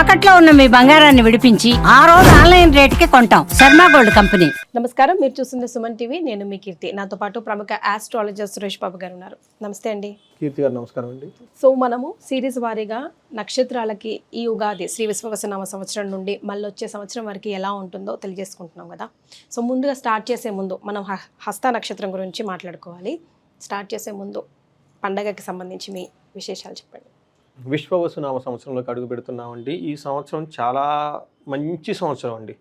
తాకట్లో ఉన్న మీ బంగారాన్ని విడిపించి ఆ రోజు ఆన్లైన్ రేటుకి కొంటాం. Sharma gold company. నమస్కారం మీరు చూస్తుంది సుమన్ టీవీ. నేను మీ కీర్తి. నాతో పాటు ప్రముఖ ఆస్ట్రాలజర్ సురేష్ బాబు గారు ఉన్నారు. నమస్తే అండి. కీర్తి గారు నమస్కారం అండి. సో మనము సిరీస్ వారీగా నక్షత్రాలకి ఈ ఉగాది శ్రీ విశ్వవసనామ సంవత్సరం నుండి మళ్ళీ వచ్చే సంవత్సరం వరకు ఎలా ఉంటుందో తెలియజేసుకుంటున్నాం కదా. సో ముందుగా స్టార్ట్ చేసే ముందు మనం హస్త నక్షత్రం గురించి మాట్లాడుకోవాలి. స్టార్ట్ చేసే ముందు పండగకి సంబంధించి మీ విశేషాలు చెప్పండి. విశ్వవసునామ సంవత్సరంలోకి అడుగు పెడుతున్నామండి. ఈ సంవత్సరం చాలా మంచి సంవత్సరం అండి.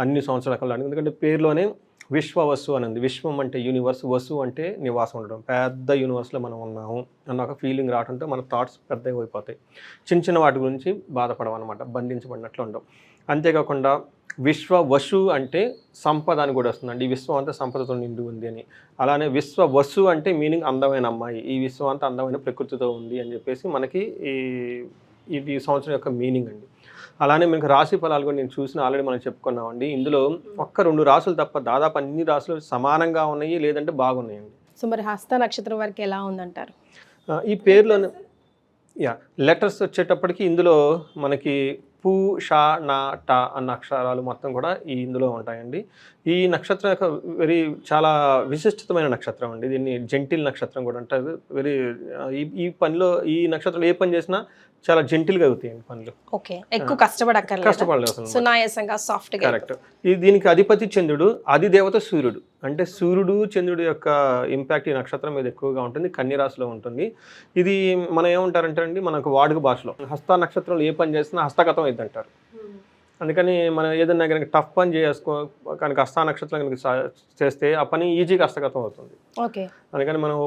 అన్ని సంవత్సరాల కల్లా ఎందుకంటే పేరులోనే విశ్వవసు అని ఉంది విశ్వం అంటే యూనివర్స్ వసు అంటే నివాసం ఉండడం. పెద్ద యూనివర్స్లో మనం ఉన్నాము అన్న ఒక ఫీలింగ్ రావడంతో మన థాట్స్ పెద్దగా అయిపోతాయి. చిన్న చిన్న వాటి గురించి బాధపడడం అనమాట బంధించబడినట్లు ఉండవు. అంతేకాకుండా విశ్వ వసు అంటే సంపద అని కూడా వస్తుందండి. ఈ విశ్వం అంతా సంపదతో నిండి ఉంది అని. అలానే విశ్వ వసు అంటే మీనింగ్ అందమైన అమ్మాయి. ఈ విశ్వం అంతా అందమైన ప్రకృతితో ఉంది అని చెప్పేసి మనకి ఈ ఇది ఈ సంవత్సరం యొక్క మీనింగ్ అండి. అలానే మీకు రాశి ఫలాలు కూడా నేను చూసిన ఆల్రెడీ మనం చెప్పుకున్నామండి. ఇందులో ఒక్క రెండు రాసులు తప్ప దాదాపు అన్ని రాసులు సమానంగా ఉన్నాయి లేదంటే బాగున్నాయండి. సో మరి హస్త నక్షత్రం వరకు ఎలా ఉందంటారు? ఈ పేరులోనే యా లెటర్స్ వచ్చేటప్పటికి ఇందులో మనకి పు షా నా టా అన్న అక్షరాలు మొత్తం కూడా ఈ ఇందులో ఉంటాయండి. ఈ నక్షత్రం యొక్క వెరీ చాలా విశిష్టమైన నక్షత్రం అండి. దీన్ని జెంటిల్ నక్షత్రం కూడా అంటారు. వెరీ ఈ ఈ పనిలో ఈ నక్షత్రం ఏ పని చేసినా చాలా జెంటిల్గా అవుతాయండి పనులు. ఓకే. ఎక్కువ కష్టపడక్కర్లేదు? కష్టపడలేదు సునాయాసంగా సాఫ్ట్గా కరెక్ట్. దీనికి అధిపతి చంద్రుడు అది దేవత సూర్యుడు. అంటే సూర్యుడు చంద్రుడు యొక్క ఇంపాక్ట్ ఈ నక్షత్రం మీద ఎక్కువగా ఉంటుంది కన్యరాశిలో ఉంటుంది. ఇది మనం ఏమంటారంటే అండి మనకు వాడుక భాషలో. హస్త నక్షత్రంలో ఏ పని చేసినా హస్తగతం అయింది అంటారు అందుకని మనం ఏదైనా కనుక టఫ్ పని చేసుకో కనుక హస్త నక్షత్రం కనుక చేస్తే ఆ పని ఈజీగా హస్తగతం అవుతుంది. ఓకే. అందుకని మనం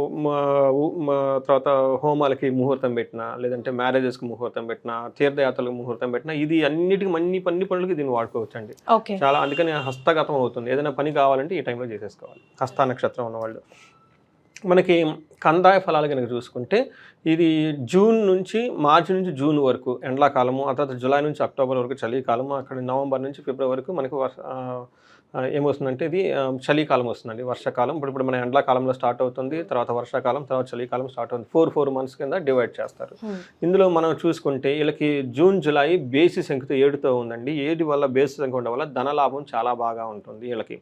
తర్వాత హోమాలకి ముహూర్తం పెట్టినా లేదంటే మ్యారేజెస్కి ముహూర్తం పెట్టినా తీర్థయాత్రలకు ముహూర్తం పెట్టినా ఇది అన్నిటికీ అన్ని పన్ని పనులకి దీన్ని వాడుకోవచ్చు అండి ఓకే. చాలా అందుకని హస్తగతం అవుతుంది. ఏదైనా పని కావాలంటే ఈ టైంలో చేసేసుకోవాలి. హస్త నక్షత్రం ఉన్నవాళ్ళు. మనకి కందాయ ఫలాలు కనుక చూసుకుంటే ఇది జూన్ నుంచి మార్చి నుంచి జూన్ వరకు ఎండాకాలము ఆ తర్వాత జూలై నుంచి అక్టోబర్ వరకు చలికాలము అక్కడ నవంబర్ నుంచి ఫిబ్రవరి వరకు మనకి వర్ష ఏమొస్తుందంటే ఇది చలికాలం వస్తుందండి. వర్షాకాలం. ఇప్పుడు ఇప్పుడు మన ఎండాకాలంలో స్టార్ట్ అవుతుంది తర్వాత వర్షాకాలం తర్వాత చలికాలం స్టార్ట్ అవుతుంది. ఫోర్ ఫోర్ మంత్స్ కింద డివైడ్ చేస్తారు. ఇందులో మనం చూసుకుంటే వీళ్ళకి జూన్ జూలై బేసి సంఖ్యతో ఏడుతో ఉందండి. ఏడు వల్ల బేసి సంఖ్య ఉండడం వల్ల ధనలాభం చాలా బాగా ఉంటుంది వీళ్ళకి.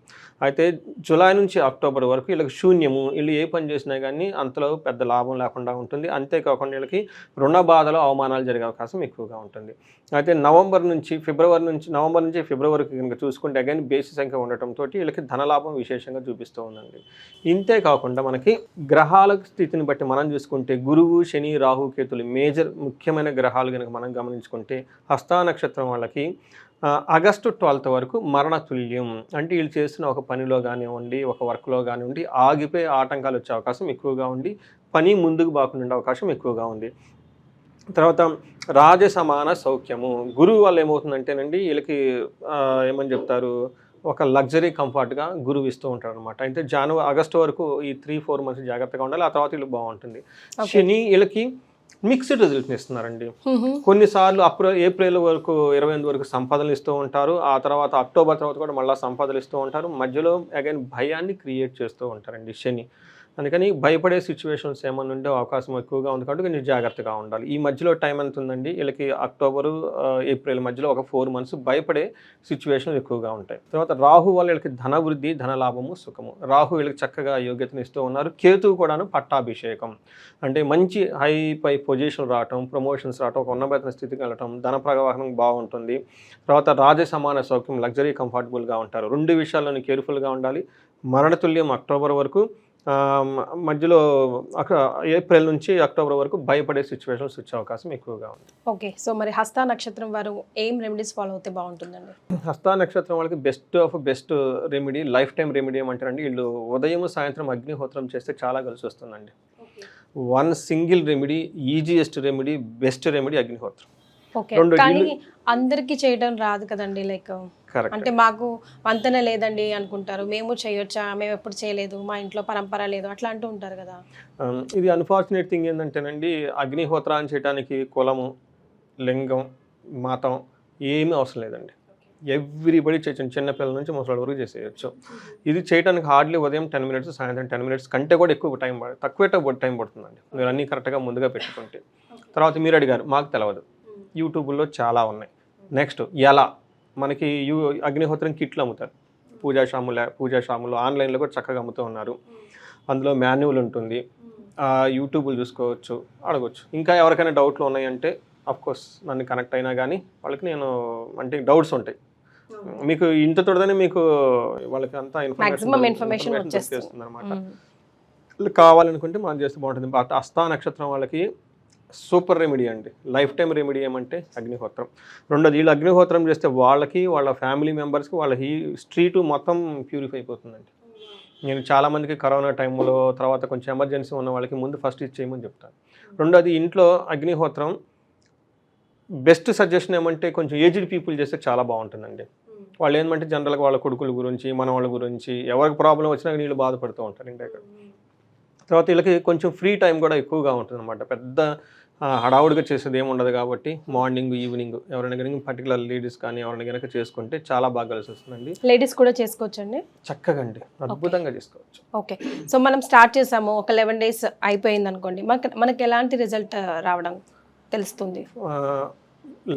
అయితే జూలై నుంచి అక్టోబర్ వరకు వీళ్ళకి శూన్యము వీళ్ళు ఏ పని చేసినా కానీ అంతలో పెద్ద లాభం లేకుండా ఉంటుంది. అంతేకాకుండా వీళ్ళకి రుణ బాధలు అవమానాలు జరిగే అవకాశం ఎక్కువగా ఉంటుంది. అయితే నవంబర్ నుంచి ఫిబ్రవరి నుంచి నవంబర్ నుంచి ఫిబ్రవరికి కనుక చూసుకుంటే అగైన్ బేసి సంఖ్య ఉండటంతో వీళ్ళకి ధనలాభం విశేషంగా చూపిస్తూ ఉందండి. ఇంతే కాకుండా మనకి గ్రహాల స్థితిని బట్టి మనం చూసుకుంటే గురువు శని రాహు కేతులు మేజర్ ముఖ్యమైన గ్రహాలు కనుక మనం గమనించుకుంటే హస్తా నక్షత్రం వాళ్ళకి ఆగస్టు ట్వెల్త్ వరకు మరణ తుల్యం అంటే వీళ్ళు చేస్తున్న ఒక పనిలో కానివ్వండి ఒక వర్క్లో కానివ్వండి ఆగిపోయి ఆటంకాలు వచ్చే అవకాశం ఎక్కువగా ఉండి పని ముందుకు బాకుండా ఉండే అవకాశం ఎక్కువగా ఉంది. తర్వాత రాజసమాన సౌఖ్యము. గురువు వల్ల ఏమవుతుందంటేనండి వీళ్ళకి ఏమని చెప్తారు? ఒక లగ్జరీ కంఫర్ట్గా గురువు ఇస్తూ ఉంటారు అనమాట అయితే జనవరి ఆగస్టు వరకు ఈ త్రీ ఫోర్ మంత్స్ జాగ్రత్తగా ఉండాలి ఆ తర్వాత వీళ్ళు బాగుంటుంది. శని వీళ్ళకి మిక్స్డ్ రిజల్ట్ని ఇస్తున్నారండి. కొన్నిసార్లు అప్రిల్ ఏప్రిల్ వరకు ఇరవై ఎనిమిది వరకు సంపదలు ఇస్తూ ఉంటారు. ఆ తర్వాత అక్టోబర్ తర్వాత కూడా మళ్ళీ సంపదలు ఇస్తూ ఉంటారు. మధ్యలో అగైన్ భయాన్ని క్రియేట్ చేస్తూ ఉంటారండి శని. అందుకని భయపడే సిచ్యువేషన్స్ ఏమైనా ఉండే అవకాశం ఎక్కువగా ఉంది కాబట్టి కొంచెం జాగ్రత్తగా ఉండాలి. ఈ మధ్యలో టైం ఎంత ఉందండి? వీళ్ళకి అక్టోబరు ఏప్రిల్ uh, మధ్యలో ఒక ఫోర్ మంత్స్ భయపడే సిచ్యువేషన్స్ ఎక్కువగా ఉంటాయి. తర్వాత రాహు వల్ల వీళ్ళకి ధన వృద్ధి ధన లాభము సుఖము. రాహు వీళ్ళకి చక్కగా యోగ్యతను ఇస్తూ ఉన్నారు. కేతువు కూడాను పట్టాభిషేకం. అంటే మంచి హై పై పొజిషన్ రావటం ప్రమోషన్స్ రావటం ఒక ఉన్నత స్థితికి వెళ్ళటం ధన ప్రవాహం బాగుంటుంది. తర్వాత రాజ సమాన సౌఖ్యం లగ్జరీ కంఫర్టబుల్గా ఉంటారు. రెండు విషయాల్లోని కేర్ఫుల్గా ఉండాలి. మరణతుల్యం అక్టోబర్ వరకు మధ్యలో ఏప్రిల్ నుంచి అక్టోబర్ వరకు భయపడే సిచ్యువేషన్స్ వచ్చే అవకాశం ఎక్కువగా ఉంది. ఓకే సో మరి హస్త నక్షత్రం వారు ఏం రెమెడీస్ ఫాలో అవుతే బాగుంటుందండి? హస్తా నక్షత్రం వాళ్ళకి best of best remedy life time remedy ఏమంటారండి వీళ్ళు ఉదయం సాయంత్రం అగ్నిహోత్రం చేస్తే చాలా కలిసి వస్తుందండి. One single remedy easiest remedy best remedy అగ్నిహోత్రం. కానీ అందరికీ చేయడం రాదు కదండి లైక్ అంటే మాకు వంతన లేదండి అనుకుంటారు. మేము చేయొచ్చా? మేము ఎప్పుడు చేయలేదు. మా ఇంట్లో పరంపర లేదు. అట్లా అంటూ ఉంటారు కదా. Um, ఇది అన్ఫార్చునేట్ థింగ్ ఏంటంటేనండి అగ్నిహోత్రాన్ని చేయడానికి కులము లింగం మతం ఏమీ అవసరం లేదండి. ఎవ్రీబడి చేయొచ్చు. చిన్నపిల్లల నుంచి ముసలి వరకు చేసేయచ్చు. ఇది చేయడానికి హార్డ్లీ ఉదయం టెన్ మినిట్స్ సాయంత్రం టెన్ మినిట్స్ కంటే కూడా ఎక్కువ టైం పడుతుంది తక్కువ టైం పడుతుందండి. మీరు అన్నీ కరెక్ట్గా ముందుగా పెట్టుకుంటే. తర్వాత మీరు అడిగారు మాకు తెలియదు యూట్యూబ్లో చాలా ఉన్నాయి. నెక్స్ట్ ఎలా మనకి యు అగ్నిహోత్రం కిట్లు అమ్ముతారు. పూజా షాముల పూజా షాములు ఆన్లైన్లో కూడా చక్కగా అమ్ముతూ ఉన్నారు. అందులో మాన్యువల్ ఉంటుంది. యూట్యూబ్లు చూసుకోవచ్చు అడగవచ్చు ఇంకా ఎవరికైనా డౌట్లు ఉన్నాయంటే కోర్స్ నన్ను కనెక్ట్ అయినా కానీ వాళ్ళకి నేను అంటే డౌట్స్ ఉంటాయి. మీకు ఇంత తొడదని మీకు వాళ్ళకి అంతా వచ్చేస్తుంది. అనమాట కావాలనుకుంటే మనం చేస్తే బాగుంటుంది. అస్థా నక్షత్రం వాళ్ళకి సూపర్ రెమెడీ అండి. లైఫ్ టైం రెమెడీ ఏమంటే అగ్నిహోత్రం. రెండోది వీళ్ళు అగ్నిహోత్రం చేస్తే వాళ్ళకి వాళ్ళ ఫ్యామిలీ మెంబర్స్కి వాళ్ళ హీ స్ట్రీట్ మొత్తం ప్యూరిఫై అయిపోతుందండి. నేను చాలామందికి కరోనా టైంలో తర్వాత కొంచెం ఎమర్జెన్సీ ఉన్న వాళ్ళకి ముందు ఫస్ట్ ఇది చేయమని చెప్తాను రెండోది ఇంట్లో అగ్నిహోత్రం బెస్ట్ సజెషన్ ఏమంటే కొంచెం ఏజ్డ్ పీపుల్ చేస్తే చాలా బాగుంటుందండి. వాళ్ళు ఏంటంటే జనరల్గా వాళ్ళ కొడుకుల గురించి మన వాళ్ళ గురించి ఎవరికి ప్రాబ్లం వచ్చినా వీళ్ళు బాధపడుతూ ఉంటారు ఇంటి తర్వాత వీళ్ళకి కొంచెం ఫ్రీ టైం కూడా ఎక్కువగా ఉంటుంది అనమాట పెద్ద హడావుడిగా చేసేది ఏమి ఉండదు కాబట్టి మార్నింగ్ ఈవినింగ్ ఎవరైనా కనుక పర్టికులర్ లేడీస్ కానీ ఎవరైనా కనుక చేసుకుంటే చాలా బాగా కలిసి వస్తుందండి లేడీస్ కూడా చేసుకోవచ్చండి? చక్కగా అండి. అద్భుతంగా చేసుకోవచ్చు. ఓకే. సో మనం స్టార్ట్ చేసాము. ఒక లెవెన్ డేస్ అయిపోయింది అనుకోండి మనకి మనకి ఎలాంటి రిజల్ట్ రావడం తెలుస్తుంది?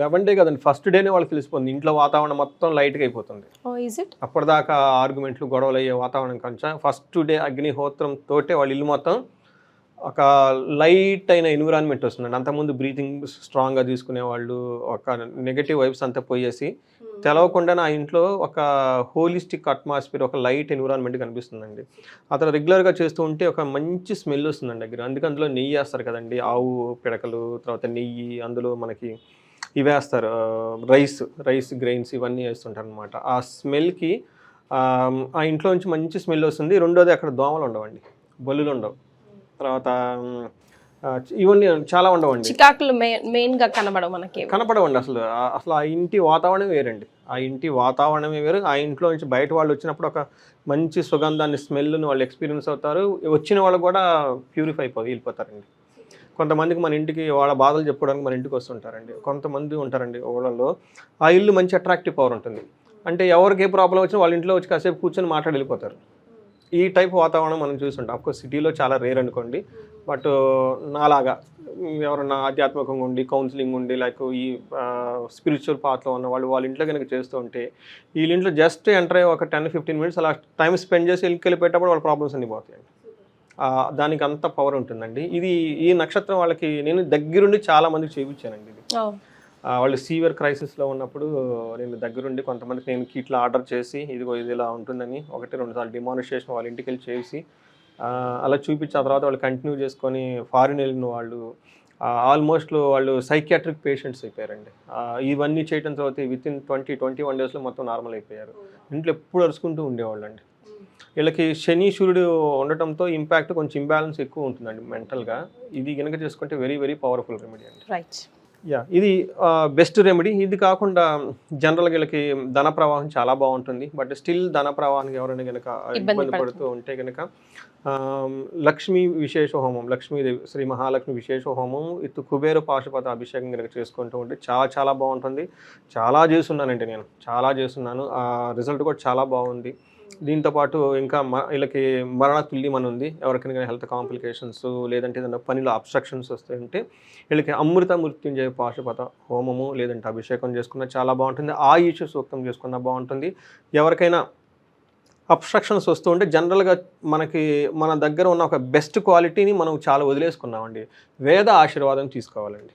లెవెన్ డే కదండి. ఫస్ట్ డేనే వాళ్ళకి తెలిసిపోతుంది. ఇంట్లో వాతావరణం మొత్తం లైట్గా అయిపోతుంది. అప్పటిదాకా ఆర్గ్యుమెంట్లు గొడవలు అయ్యే వాతావరణం కొంచెం. ఫస్ట్ డే అగ్నిహోత్రం తోటే వాళ్ళ ఇల్లు మొత్తం ఒక లైట్ అయిన ఎన్విరాన్మెంట్ వస్తుందండి. అంతకుముందు బ్రీతింగ్ స్ట్రాంగ్గా తీసుకునే వాళ్ళు ఒక నెగటివ్ వైబ్స్ అంతా పోయేసి తెలవకుండా ఆ ఇంట్లో ఒక హోలిస్టిక్ అట్మాస్ఫియర్ ఒక లైట్ ఎన్విరాన్మెంట్ కనిపిస్తుందండి. అతను రెగ్యులర్గా చేస్తూ ఉంటే ఒక మంచి స్మెల్ వస్తుందండి దగ్గర. అందుకే అందులో నెయ్యి వేస్తారు కదండి. ఆవు పిడకలు తర్వాత నెయ్యి అందులో మనకి ఇవి వేస్తారు రైస్ రైస్ గ్రెయిన్స్ ఇవన్నీ వేస్తుంటారు అనమాట ఆ స్మెల్కి ఆ ఇంట్లో నుంచి మంచి స్మెల్ వస్తుంది. రెండోది అక్కడ దోమలు ఉండవండి. బల్లులు ఉండవు. తర్వాత ఇవన్నీ చాలా ఉండవండి. చికాకులు మెయిన్ మెయిన్గా కనబడవు మనకి కనపడవండి అసలు. అసలు ఆ ఇంటి వాతావరణం వేరండి. ఆ ఇంటి వాతావరణమే వేరు. ఆ ఇంట్లో నుంచి బయట వాళ్ళు వచ్చినప్పుడు ఒక మంచి సుగంధాన్ని స్మెల్ని వాళ్ళు ఎక్స్పీరియన్స్ అవుతారు. వచ్చిన వాళ్ళు కూడా ప్యూరిఫై అయిపోయి వెళ్ళిపోతారండి. కొంతమందికి మన ఇంటికి వాళ్ళ బాధలు చెప్పుకోవడానికి మన ఇంటికి వస్తుంటారండి. కొంతమంది ఉంటారండి ఊళ్ళలో ఆ ఇల్లు మంచి అట్రాక్టివ్ పవర్ ఉంటుంది. అంటే ఎవరికి ఏ ప్రాబ్లం వచ్చినా వాళ్ళ ఇంట్లో వచ్చి కాసేపు కూర్చొని మాట్లాడి వెళ్ళిపోతారు. ఈ టైప్ వాతావరణం మనం చూస్తుంటాం. అఫ్కోర్స్ సిటీలో చాలా రేర్ అనుకోండి. బట్ uh, నాలాగా ఎవరన్నా ఆధ్యాత్మికంగా ఉండి కౌన్సిలింగ్ ఉండి లైక్ ఈ స్పిరిచువల్ పాత్లో ఉన్న వాళ్ళు వాళ్ళ ఇంట్లో కనుక చేస్తూ ఉంటే వీళ్ళ ఇంట్లో జస్ట్ ఎంటర్ అయ్యి ఒక టెన్ ఫిఫ్టీన్ మినిట్స్ అలా టైం స్పెండ్ చేసి వెళ్ళి వెళ్ళిపోయేటప్పుడు వాళ్ళ ప్రాబ్లమ్స్ అన్ని పోతాయండి. దానికి అంత పవర్ ఉంటుందండి. ఇది ఈ నక్షత్రం వాళ్ళకి నేను దగ్గరుండి చాలా మందికి చేయించానండి ఇది. వాళ్ళు సీవియర్ క్రైసిస్లో ఉన్నప్పుడు నేను దగ్గరుండి కొంతమందికి నేను కిట్లు ఆర్డర్ చేసి ఇదిగో ఇది ఇలా ఉంటుందని ఒకటి రెండు సార్లు డిమానిస్ట్రేషన్ వాళ్ళ ఇంటికి వెళ్ళి చేసి అలా చూపించి ఆ తర్వాత వాళ్ళు కంటిన్యూ చేసుకొని ఫారిన్ వెళ్ళిన వాళ్ళు ఆల్మోస్ట్ వాళ్ళు సైకియాట్రిక్ పేషెంట్స్ అయిపోయారండి. ఇవన్నీ చేయడం తర్వాత within twenty twenty one డేస్లో మొత్తం నార్మల్ అయిపోయారు. ఇంట్లో ఎప్పుడు అరుచుకుంటూ ఉండేవాళ్ళు అండి వీళ్ళకి శని సూర్యుడు ఉండటంతో ఇంపాక్ట్ కొంచెం ఇంబ్యాలెన్స్ ఎక్కువ ఉంటుందండి మెంటల్గా. ఇది కనుక చేసుకుంటే వెరీ వెరీ పవర్ఫుల్ రెమెడీ అండి. రైట్. యా ఇది బెస్ట్ రెమెడీ ఇది కాకుండా జనరల్గా వీళ్ళకి ధన ప్రవాహం చాలా బాగుంటుంది. బట్ స్టిల్ ధన ప్రవాహానికి ఎవరైనా కనుక ఇబ్బంది ఇబ్బంది పడుతూ ఉంటే కనుక లక్ష్మీ విశేష హోమం లక్ష్మీదేవి శ్రీ మహాలక్ష్మి విశేష హోమం ఇటు కుబేర పాశుపత అభిషేకం కనుక చేసుకుంటూ ఉంటే చాలా చాలా బాగుంటుంది. చాలా చేస్తున్నానండి నేను. చాలా చేస్తున్నాను. ఆ రిజల్ట్ కూడా చాలా బాగుంది. దీంతో పాటు ఇంకా మ- వీళ్ళకి మరణ తుల్యం అని ఉంది ఎవరికైనా హెల్త్ కాంప్లికేషన్స్ లేదంటే ఏదైనా పనిలో అబ్స్ట్రక్షన్స్ వస్తుంటే వీళ్ళకి అమృత మృత్యుంజయ పాశుపత హోమము లేదంటే అభిషేకం చేసుకున్న చాలా బాగుంటుంది. ఆ ఈశ సూక్తం చేసుకున్న బాగుంటుంది. ఎవరికైనా అబ్స్ట్రక్షన్స్ వస్తూ ఉంటే జనరల్గా మనకి మన దగ్గర ఉన్న ఒక బెస్ట్ క్వాలిటీని మనం చాలా వదిలేసుకున్నామండి. వేద ఆశీర్వాదం తీసుకోవాలండి.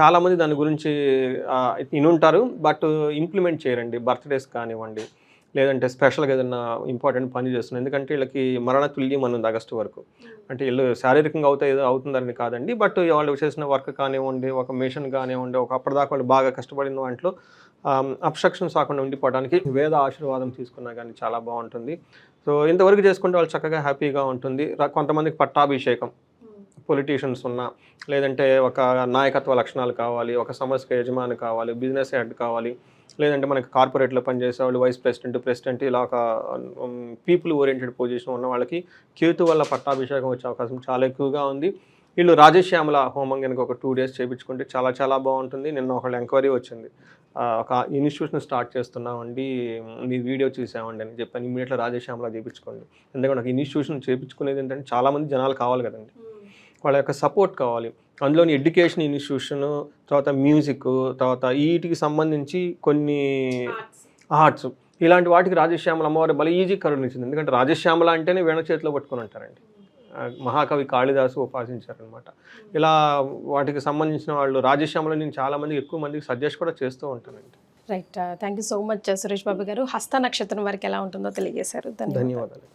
చాలామంది దాని గురించి ఇనుంటారు. బట్ ఇంప్లిమెంట్ చేయరండి. బర్త్డేస్ కానివ్వండి లేదంటే స్పెషల్గా ఏదైనా ఇంపార్టెంట్ పని చేస్తున్నారు ఎందుకంటే వీళ్ళకి మరణ తుల్యం అని ఉంది ఆగస్టు వరకు. అంటే వీళ్ళు శారీరకంగా అవుతా ఏదో అవుతుందని కాదండి బట్ వాళ్ళు చేసిన వర్క్ కానివ్వండి ఒక మిషన్ కానివ్వండి ఒక అప్పటిదాకా వాళ్ళు బాగా కష్టపడిన దాంట్లో అబ్స్ట్రక్షన్స్ రాకుండా ఉండిపోవడానికి వేద ఆశీర్వాదం తీసుకున్నా కానీ చాలా బాగుంటుంది. సో ఇంతవరకు చేసుకుంటే వాళ్ళు చక్కగా హ్యాపీగా ఉంటుంది. కొంతమందికి పట్టాభిషేకం పొలిటీషియన్స్ ఉన్నా లేదంటే ఒక నాయకత్వ లక్షణాలు కావాలి ఒక సంస్థకి యజమాని కావాలి బిజినెస్ హెడ్ కావాలి లేదంటే మనకి కార్పొరేట్లో పనిచేసే వాళ్ళు వైస్ ప్రెసిడెంట్ ప్రెసిడెంట్ ఇలా ఒక పీపుల్ ఓరియంటెడ్ పొజిషన్ ఉన్న వాళ్ళకి కేతు వల్ల పట్టాభిషేకం వచ్చే అవకాశం చాలా ఎక్కువగా ఉంది. వీళ్ళు రాజశ్యామల హోమం కనుక ఒక టూ డేస్ చేయించుకుంటే చాలా చాలా బాగుంటుంది. నిన్న ఒకళ్ళు ఎంక్వైరీ వచ్చింది. ఒక ఇన్స్టిట్యూషన్ స్టార్ట్ చేస్తున్నామండి. మీ వీడియో చూసామండి అని చెప్పాను ఇమీడియట్గా రాజశ్యామల చేయించుకోండి ఎందుకంటే ఒక ఇన్స్టిట్యూషన్ చేయించుకునేది ఏంటంటే చాలామంది జనాలు కావాలి కదండి. వాళ్ళ యొక్క సపోర్ట్ కావాలి. అందులోని ఎడ్యుకేషన్ ఇన్స్టిట్యూషన్ తర్వాత మ్యూజిక్ తర్వాత వీటికి సంబంధించి కొన్ని ఆర్ట్స్. ఇలాంటి వాటికి రాజశ్యామల అమ్మవారి బల ఈజీ కరుణించింది. ఎందుకంటే రాజశ్యామల అంటేనే వీణ చేతిలో పట్టుకొని ఉంటారండి. మహాకవి కాళిదాసు ఉపాసించారనమాట ఇలా వాటికి సంబంధించిన వాళ్ళు రాజశ్యామల నేను చాలా మంది ఎక్కువ మందికి సజెస్ట్ కూడా చేస్తూ ఉంటానండి. Right thank you so much Suresh Babu గారు. హస్త నక్షత్రం వారికి ఎలా ఉంటుందో తెలియజేశారు. ధన్యవాదాలు.